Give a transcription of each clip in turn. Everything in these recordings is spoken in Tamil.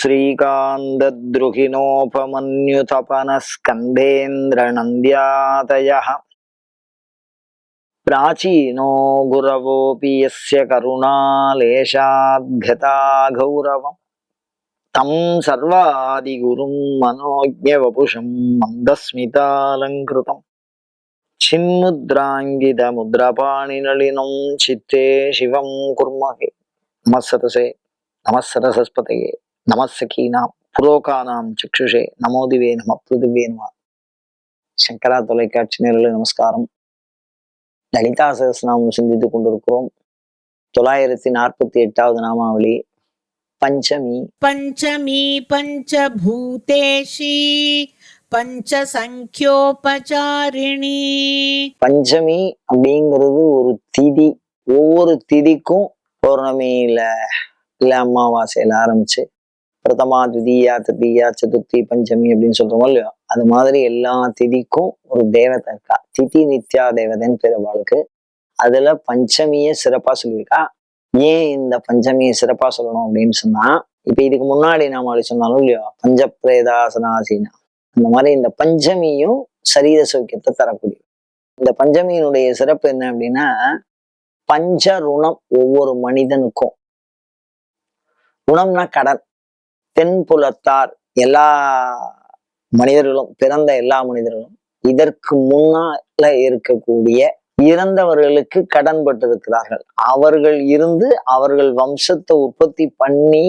श्रीकान्तद्रुहिणोपमन्युतपनस्कन्धेन्द्रनन्द्यातयः प्राचीनो गुरवोऽपि यस्य करुणालेशाद्गता गौरवम् तं सर्वादिगुरुं मनोज्ञवपुषं मन्दस्मितालङ्कृतम् चिन्मुद्राङ्गितमुद्रपाणिनलिनं चित्ते शिवं कुर्महे नमः सतसे नमः सरसस्पतये நமசகீனாம் புரோகானாம் சிக்ஷுஷே நமோதிவே நம பிருதிவே நம. சங்கரா தொலைக்காட்சி நேரில் நமஸ்காரம். லலிதா சகசநாமம் சிந்தித்துக் கொண்டிருக்கிறோம். தொள்ளாயிரத்தி நாற்பத்தி எட்டாவது நாமாவளி பஞ்சமி. பஞ்சமி பஞ்சபூதேஷி பஞ்சசங்கியோபசாரிணி. பஞ்சமி அப்படிங்கிறது ஒரு திதி. ஒவ்வொரு திதிக்கும் பௌர்ணமியில இல்ல அமாவாசையில ஆரம்பிச்சு பிரதமா துதியா திருதியா சதுர்த்தி பஞ்சமி அப்படின்னு சொல்றோமோ இல்லையோ அது மாதிரி எல்லா திதிக்கும் ஒரு தேவதை இருக்கா? திதி நித்யா தேவதைன்னு பேர் அவளுக்கு அதுல பஞ்சமியை சிறப்பா சொல்லியிருக்கா. ஏன் இந்த பஞ்சமியை சிறப்பா சொல்லணும் அப்படின்னு சொன்னா இப்ப இதுக்கு முன்னாடி நாம அப்படி சொன்னாலும் இல்லையோ பஞ்சப்பிரேதாசனாசீனா. அந்த மாதிரி இந்த பஞ்சமியும் சரீர சௌக்கியத்தை தரக்கூடிய. இந்த பஞ்சமியினுடைய சிறப்பு என்ன அப்படின்னா பஞ்ச ருணம் ஒவ்வொரு மனிதனுக்கும். ருணம்னா கடன். தென்புலத்தார் எல்லா மனிதர்களும் பிறந்த எல்லா மனிதர்களும் இதற்கு முன்னால இருக்கக்கூடிய இறந்தவர்களுக்கு கடன்பட்டிருக்கிறார்கள். அவர்கள் இருந்து அவர்கள் வம்சத்தை உற்பத்தி பண்ணி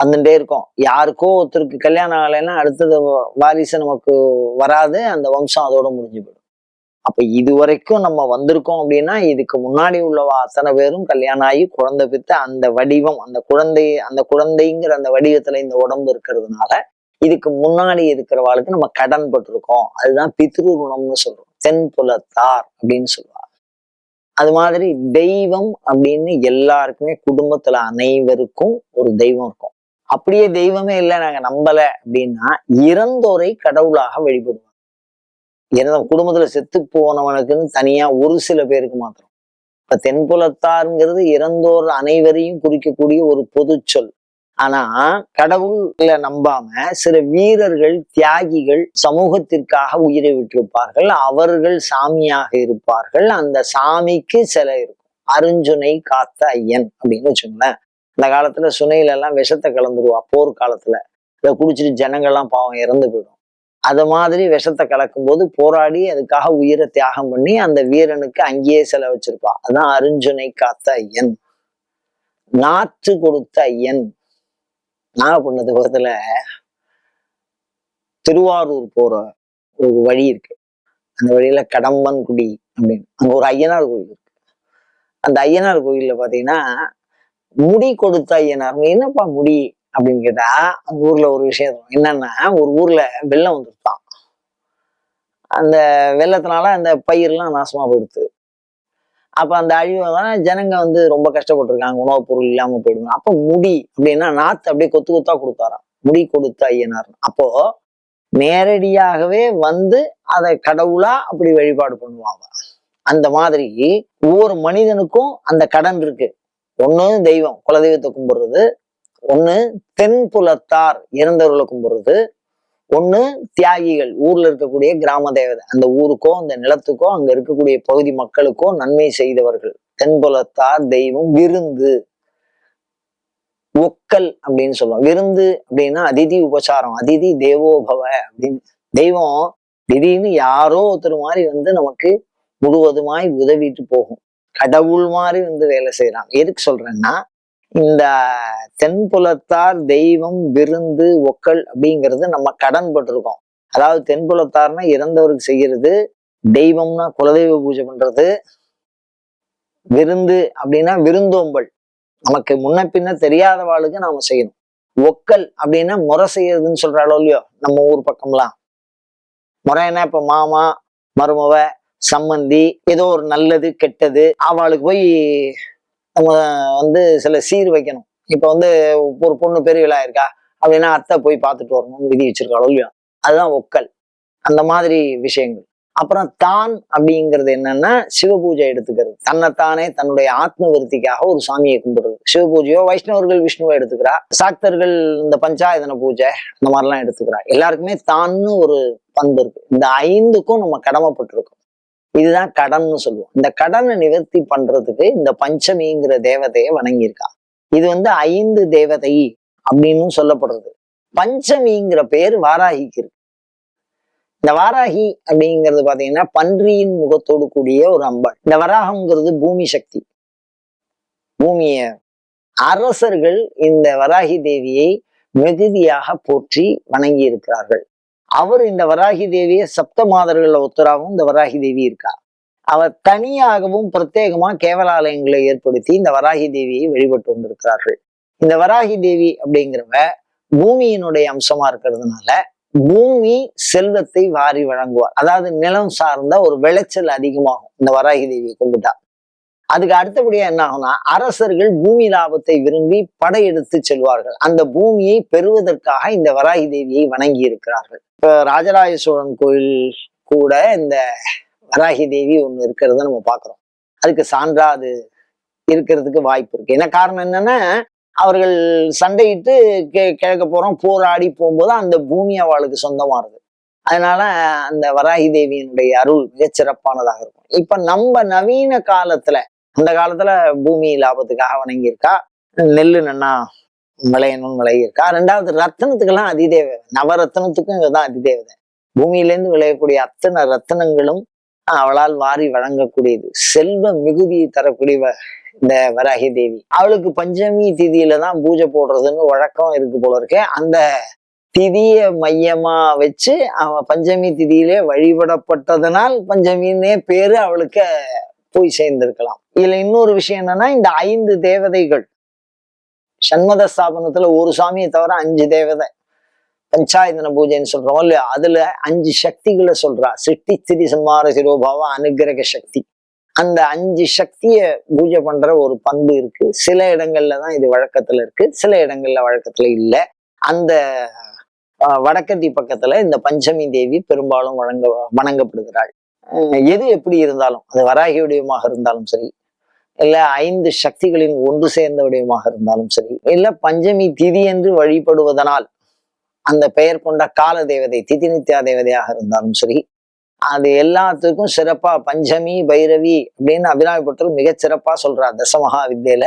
வந்துட்டே இருக்கோம். யாருக்கோ ஒருத்தருக்கு கல்யாணம் ஆகலைன்னா அடுத்தது வாரிசு நமக்கு வராது. அந்த வம்சம் அதோட முடிஞ்சு போயிடும். அப்ப இது வரைக்கும் நம்ம வந்திருக்கோம் அப்படின்னா இதுக்கு முன்னாடி உள்ளவா அத்தனை பேரும் கல்யாணம் ஆகி குழந்தை பித்து அந்த வடிவம் அந்த குழந்தை அந்த குழந்தைங்கிற அந்த வடிவத்துல இந்த உடம்பு இருக்கிறதுனால இதுக்கு முன்னாடி இருக்கிறவாளுக்கு நம்ம கடன் பட்டிருக்கோம் அதுதான் பித்ரு குணம்னு சொல்றோம். தென்புலத்தார் அப்படின்னு சொல்லுவாங்க. அது மாதிரி தெய்வம் அப்படின்னு எல்லாருக்குமே குடும்பத்துல அனைவருக்கும் ஒரு தெய்வம் இருக்கும். அப்படியே தெய்வமே இல்லை நாங்க நம்பல அப்படின்னா இறந்தோரை கடவுளாக வழிபடுவோம். இறந்த குடும்பத்துல செத்து போனவனுக்குன்னு தனியா ஒரு சில பேருக்கு மாத்திரம். இப்ப தென்புலத்தாருங்கிறது இறந்தோர் அனைவரையும் குறிக்கக்கூடிய ஒரு பொது சொல். ஆனா கடவுள்ல நம்பாம சில வீரர்கள் தியாகிகள் சமூகத்திற்காக உயிரை விட்டிருப்பார்கள். அவர்கள் சாமியாக இருப்பார்கள். அந்த சாமிக்கு சில இருக்கும். அருஞ்சுனை காத்த ஐயன் அப்படின்னு வச்சுங்களேன் அந்த காலத்துல சுனையில எல்லாம் விஷத்தை கலந்துருவா போர் காலத்துல இதை குடிச்சிட்டு ஜனங்கள்லாம் பாவம் இறந்து போயிடும். அது மாதிரி விஷத்தை கலக்கும்போது போராடி அதுக்காக உயிரை தியாகம் பண்ணி அந்த வீரனுக்கு அங்கேயே செலவச்சிருப்பா. அதான் அருஞ்சுனை காத்த ஐயன். நாற்று கொடுத்த ஐயன். நாகப்பட்டினத்து பக்கத்துல? திருவாரூர் போற ஒரு வழி இருக்கு. அந்த வழியில கடம்பன்குடி அப்படின்னு. அங்க ஒரு ஐயனார் கோயில் இருக்கு. அந்த ஐயனார் கோயில்ல பாத்தீங்கன்னா முடி கொடுத்த ஐயனார். என்னப்பா முடி? அப்படின்னு கேட்டா அந்த ஊர்ல ஒரு விஷயம் என்னன்னா ஒரு ஊர்ல வெள்ளம் வந்துருப்பான் அந்த வெள்ளத்தினால அந்த பயிர்லாம் நாசமா போயிடுது அப்ப அந்த அழிவுனால ஜனங்க வந்து ரொம்ப கஷ்டப்பட்டிருக்காங்க. உணவுப் பொருள் இல்லாம போயிடுங்க அப்ப முடி அப்படின்னா நாத்து அப்படியே கொத்து கொத்தா கொடுத்தாராம். முடி கொடுத்த ஐயனார். அப்போ நேரடியாகவே வந்து அதை கடவுளா அப்படி வழிபாடு பண்ணுவாங்க. அந்த மாதிரி ஒவ்வொரு மனிதனுக்கும் அந்த கடன் இருக்கு. ஒண்ணு தெய்வம். குலதெய்வத்தை கும்பிடுறது ஒண்ணு தென்புலத்தார் இறந்தவர்களுக்கும் கும்பிடுறது ஒண்ணு தியாகிகள் ஊர்ல இருக்கக்கூடிய கிராம தேவதை அந்த ஊருக்கோ அந்த நிலத்துக்கோ அங்க இருக்கக்கூடிய பகுதி மக்களுக்கோ நன்மை செய்தவர்கள். தென்புலத்தார் தெய்வம் விருந்து. ஒக்கல் அப்படின்னு சொல்லுவோம் விருந்து அப்படின்னா அதிதி உபசாரம் அதிதி தேவோபவ அப்படின்னு. தெய்வம் திடீர்னு யாரோ ஒருத்தர் மாதிரி வந்து நமக்கு முழுவதுமாய் உதவிட்டு போகும். கடவுள் மாதிரி வந்து வேலை செய்யறாங்க எதுக்கு சொல்றேன்னா இந்த தென்புலத்தார் தெய்வம் விருந்து ஒக்கல் அப்படிங்கிறது நம்ம கடன்பட்டிருக்கோம். அதாவது தென்புலத்தார்னா இறந்தவருக்கு செய்யறது தெய்வம்னா குலதெய்வ பூஜை பண்றது விருந்து அப்படின்னா விருந்தோம்பல். நமக்கு முன்ன பின்ன தெரியாதவாளுக்கு நாம செய்யணும். ஒக்கல் அப்படின்னா முறை செய்யறதுன்னு சொல்றாளோ இல்லையோ நம்ம ஊர் பக்கம்லாம். முறைன்னா இப்ப மாமா மருமவ சம்மந்தி ஏதோ ஒரு நல்லது கெட்டது அவளுக்கு போய் நம்ம வந்து சில சீர் வைக்கணும். இப்ப வந்து ஒரு பொண்ணு பெரிய இருக்கா? அப்படின்னா அத்தை போய் பார்த்துட்டு வரணும்னு விதி வச்சிருக்காளோ இல்லையா? அதுதான் ஒக்கல். அந்த மாதிரி விஷயங்கள். அப்புறம் தான் அப்படிங்கிறது என்னன்னா சிவபூஜை எடுத்துக்கிறது. தன்னைத்தானே தன்னுடைய ஆத்ம விருத்திக்காக ஒரு சாமியை கும்பிடுறது. சிவபூஜையோ வைஷ்ணவர்கள் விஷ்ணுவை எடுத்துக்கிறா? சாக்தர்கள் இந்த பஞ்சாயதன பூஜை அந்த மாதிரிலாம் எடுத்துக்கிறா. எல்லாருக்குமே தான்னு ஒரு பண்பு இருக்கு. இந்த ஐந்துக்கும் நம்ம கடமைப்பட்டிருக்கோம். இதுதான் கடன்னு சொல்லுவோம். இந்த கடனை நிவர்த்தி பண்றதுக்கு இந்த பஞ்சமிங்கிற தேவதையை வணங்கியிருக்கா. இது வந்து ஐந்து தேவதை அப்படின்னு சொல்லப்படுறது. பஞ்சமிங்கிற பேர் வாராகிக்கு இருக்கு. இந்த வாராகி அப்படிங்கிறது பாத்தீங்கன்னா பன்றியின் முகத்தோடு கூடிய ஒரு அம்பாள் இந்த வராகம்ங்கிறது பூமி சக்தி. பூமிய அரசர்கள் இந்த வராகி தேவியை மிகுதியாக போற்றி வணங்கி இருக்கிறார்கள் அவர் இந்த வராகி தேவியை சப்த மாதர்கள் ஒத்தராகவும் இந்த வராகி தேவி இருக்கா? அவர் தனியாகவும் பிரத்யேகமா கேவலாலயங்களை ஏற்படுத்தி இந்த வராகி தேவியை வழிபட்டு வந்திருக்கிறார்கள். இந்த வராகி தேவி அப்படிங்கிறவ பூமியினுடைய அம்சமா இருக்கிறதுனால பூமி செல்வத்தை வாரி வழங்குவார். அதாவது நிலம் சார்ந்த ஒரு விளைச்சல் அதிகமாகும். இந்த வராகி தேவியை கும்பிட்டா. அதுக்கு அடுத்தபடியா என்ன ஆகும்னா அரசர்கள் பூமி லாபத்தை விரும்பி படையெடுத்து செல்வார்கள். அந்த பூமியை பெறுவதற்காக இந்த வராகி தேவியை வணங்கி இருக்கிறார்கள் இப்ப ராஜராஜ சோழன் கோயில் கூட இந்த வராகி தேவி ஒண்ணு இருக்கிறத நம்ம பார்க்கிறோம். அதுக்கு சான்றா அது இருக்கிறதுக்கு வாய்ப்பு இருக்கு. என்ன காரணம் என்னன்னா அவர்கள் சண்டையிட்டு கே கிழக்க போறோம் போராடி போகும்போது அந்த பூமி அவளுக்கு சொந்தமானது அதனால அந்த வராகி தேவியினுடைய அருள் மிகச்சிறப்பானதாக இருக்கும். இப்ப நம்ம நவீன காலத்துல அந்த காலத்துல பூமி லாபத்துக்காக வணங்கியிருக்கா நெல்லு நன்னா விளையணும்னு விளையிருக்கா ரெண்டாவது ரத்தனத்துக்கெல்லாம் அதிதேவதை. நவரத்னத்துக்கும் இவதான் அதிதேவதை. பூமியிலேருந்து விளையக்கூடிய அத்தனை ரத்தனங்களும் அவளால் வாரி வழங்கக்கூடியது. செல்வ மிகுதியை தரக்கூடிய இந்த வராகி தேவி. அவளுக்கு பஞ்சமி திதியில தான் பூஜை போடுறதுன்னு வழக்கம் இருக்கு போல இருக்கு. அந்த திதிய மையமா வச்சு அவ பஞ்சமி திதியிலே வழிபடப்பட்டதனால் பஞ்சமின்னே பேரு அவளுக்கு போய் சேர்ந்திருக்கலாம். இதுல இன்னொரு விஷயம் என்னன்னா இந்த ஐந்து தேவதைகள். சண்மத ஸ்தாபனத்துல ஒரு சாமியை தவிர அஞ்சு தேவதை. பஞ்சாயத்தன பூஜைன்னு சொல்றோம் இல்லையா அதுல அஞ்சு சக்திகளை சொல்றா. சிட்டி திரி சம்மார சிரோபாவ அனுகிரக சக்தி. அந்த அஞ்சு சக்திய பூஜை பண்ற ஒரு பண்பு இருக்கு. சில இடங்கள்ல தான் இது வழக்கத்துல இருக்கு. சில இடங்கள்ல வழக்கத்துல இல்லை. அந்த வடக்கத்தி பக்கத்துல இந்த பஞ்சமி தேவி பெரும்பாலும் வழங்க வணங்கப்படுகிறாள். எது எப்படி இருந்தாலும் அது வராகி வடிவமாக இருந்தாலும் சரி இல்ல ஐந்து சக்திகளின் ஒன்று சேர்ந்த வடிவமாக இருந்தாலும் சரி இல்ல பஞ்சமி திதி என்று வழிபடுவதனால் அந்த பெயர் கொண்ட கால தேவதை திதி நித்யா தேவதையாக இருந்தாலும் சரி அது எல்லாத்துக்கும் சிறப்பா பஞ்சமி பைரவி அப்படின்னு அபிராமி மிக சிறப்பா சொல்றார் தசமகா வித்தியில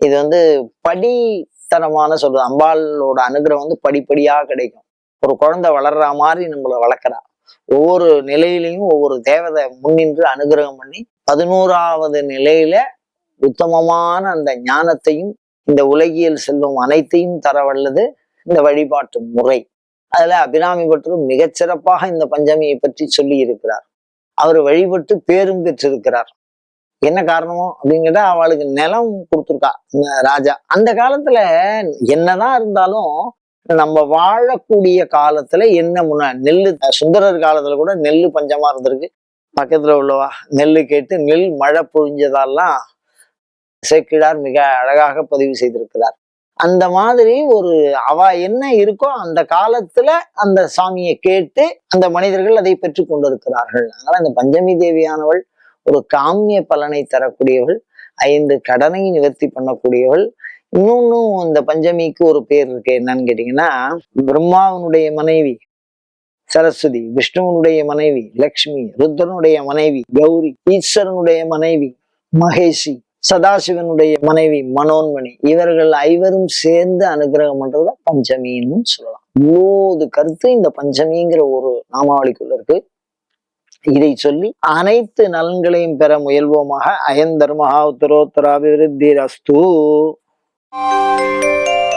இது வந்து படித்தனமான சொல்றது. அம்பாளோட அனுகிரகம் வந்து படிப்படியா கிடைக்கும். ஒரு குழந்தை வளர்ற மாதிரி நம்மளை வளர்க்குறா. ஒவ்வொரு நிலையிலையும் ஒவ்வொரு தேவதை முன்னின்று அனுகிரகம் பண்ணி பதினோராவது நிலையில உத்தமமான அந்த ஞானத்தையும் இந்த உலகியல் செல்வம் அனைத்தையும் தர வல்லது இந்த வழிபாட்டு முறை. அதுல அபிராமி பட்டரும் மிகச்சிறப்பாக இந்த பஞ்சமியை பற்றி சொல்லி இருக்கிறார். அவர் வழிபட்டு பேரும் பெற்றிருக்கிறார். என்ன காரணமோ அப்படின்னு கேட்டா அவளுக்கு நிலம் கொடுத்துருக்கா ராஜா. அந்த காலத்துல என்னதான் இருந்தாலும் நம்ம வாழக்கூடிய காலத்துல என்ன முன்ன நெல்லு சுந்தரர் காலத்துல கூட நெல்லு பஞ்சமா இருந்திருக்கு. பக்கத்துல உள்ளவா நெல்லு கேட்டு நெல் மழை பொழிஞ்சதாலாம் சேக்கிழார் மிக அழகாக பதிவு செய்திருக்கிறார். அந்த மாதிரி ஒரு அவ என்ன இருக்கோ அந்த காலத்துல அந்த சாமியை கேட்டு அந்த மனிதர்கள் அதை பெற்று கொண்டிருக்கிறார்கள். அதனால அந்த பஞ்சமி தேவியானவள் ஒரு காமிய பலனை தரக்கூடியவள் ஐந்து கடனை நிவர்த்தி பண்ணக்கூடியவள் இன்னொன்னும் இந்த பஞ்சமிக்கு ஒரு பேர் இருக்கு. என்னன்னு கேட்டீங்கன்னா பிரம்மாவனுடைய மனைவி சரஸ்வதி விஷ்ணுவனுடைய மனைவி லக்ஷ்மி ருத்ரனுடைய மனைவி கௌரி ஈஸ்வரனுடைய மனைவி மகேஷி சதாசிவனுடைய மனைவி மனோன்மணி. இவர்கள் ஐவரும் சேர்ந்து அனுகிரகம் பண்றத பஞ்சமின்னு சொல்லலாம். இவ்வளோது கருத்து இந்த பஞ்சமிங்கிற ஒரு நாமாவளிக்குள்ள இருக்கு. இதை சொல்லி அனைத்து நலன்களையும் பெற முயல்வோமாக அயன் தர்மஹா உத்தரோத்தராபிவிருத்தி Música